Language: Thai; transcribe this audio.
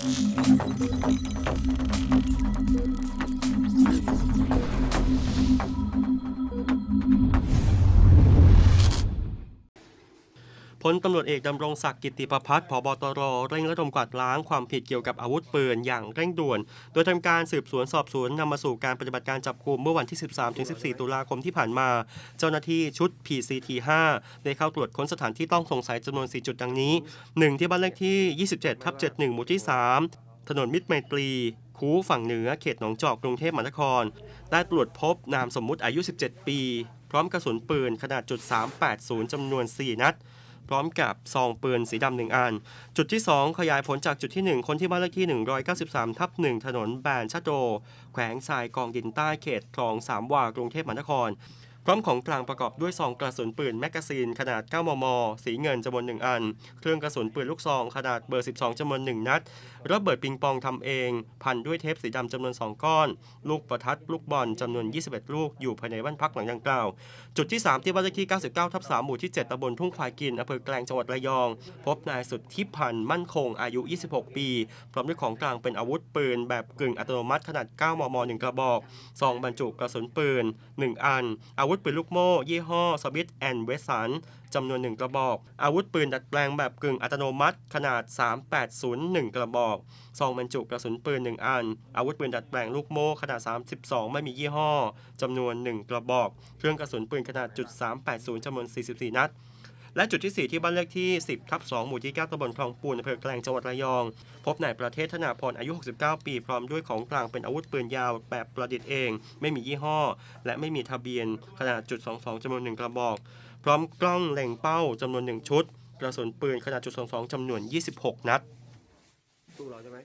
Thank you. พลตำรวจเอกดำรงศักดิ์กิติประพัฒน์ผบตรเร่งระดมกวาดล้างความผิดเกี่ยวกับอาวุธปืนอย่างเร่งด่วน โดยทำการสืบสวนสอบสวนนำมาสู่การปฏิบัติการจับกลุ่มเมื่อวันที่ 13-14 ตุลาคมที่ผ่านมา เจ้าหน้าที่ชุด PCT 5ได้เข้าตรวจค้นสถานที่ต้องสงสัยจำนวน 4 จุดดังนี้ 1 ที่บ้านเลขที่ 27ทับ71 หมู่ที่ 3 ถนนมิตรไมตรีคูฝั่งเหนือเขตหนองจอกกรุงเทพมหานคร ได้ตรวจพบนามสมมุติอายุ 17 ปี พร้อมกระสุนปืนขนาดจุด380จำนวน 4 นัด พร้อมกับซองปืนสีดำหนึ่งอัน จุดที่ 2 ขยายผลจากจุดที่ 1 คนที่บ้านเลขที่ 193 ทับ 1 ถนนแบนชะโด แขวงทรายกองดินใต้เขตคลองสามวากรุงเทพมหานคร พร้อมของกลางประกอบด้วยซองกระสุนปืนแมกกาซีนขนาด 9 มม สีเงินจำนวน 1 อัน เครื่องกระสุนปืนลูกซองขนาดเบอร์ 12จำนวน 1 นัด ระเบิดปิงปองทำเอง พันด้วยเทปสีดำจำนวน 2 ก้อน ลูกประทัดลูกบอลจำนวน 21 ลูกอยู่ภายในบ้านพักหลังดังกล่าว จุดที่ 3 ที่บ้านเลขที่ 99 ทับ 3 หมู่ที่ 7ตำบลทุ่งควายกินอำเภอแกลงจังหวัดระยอง พบนายสุดทิพันธ์มั่นคงอายุ 26 ปี พร้อมด้วยของกลางเป็นอาวุธปืน แบบกึ่งอัตโนมัติขนาด 9 มม 1 กระบอกซองบรรจุกระสุนปืน 1 อัน อาวุธปืนลูกโม่ ยี่ห้อสวิตแอนเวสันจำนวนหนึ่งกระบอก อาวุธปืนดัดแปลงแบบกึ่งอัตโนมัติ ขนาด 3801 กระบอกซองบรรจุกระสุนปืน 1 อัน อาวุธปืนดัดแปลงลูกโม่ขนาด 32 ไม่มียี่ห้อจำนวน 1 กระบอก เครื่องกระสุนปืนขนาดจุด380 จำนวน 44 นัด และจุดที่ 4 ที่บ้านเลขที่ 10ทับ2หมู่ที่9ตำบลคลองปูนอำเภอแกลงจังหวัดระยอง พบนายประเทศธนาพรอายุ 69 ปี พร้อมด้วยของกลางเป็นอาวุธปืนยาวแบบประดิษฐ์เอง ไม่มียี่ห้อ และไม่มีทะเบียน ขนาดจุด22จำนวน1กระบอก พร้อมกล้องเล็งเป้าจำนวน 1 ชุด กระสุนปืนขนาดจุด22จำนวน 26 นัดตู้เราใช่ไหม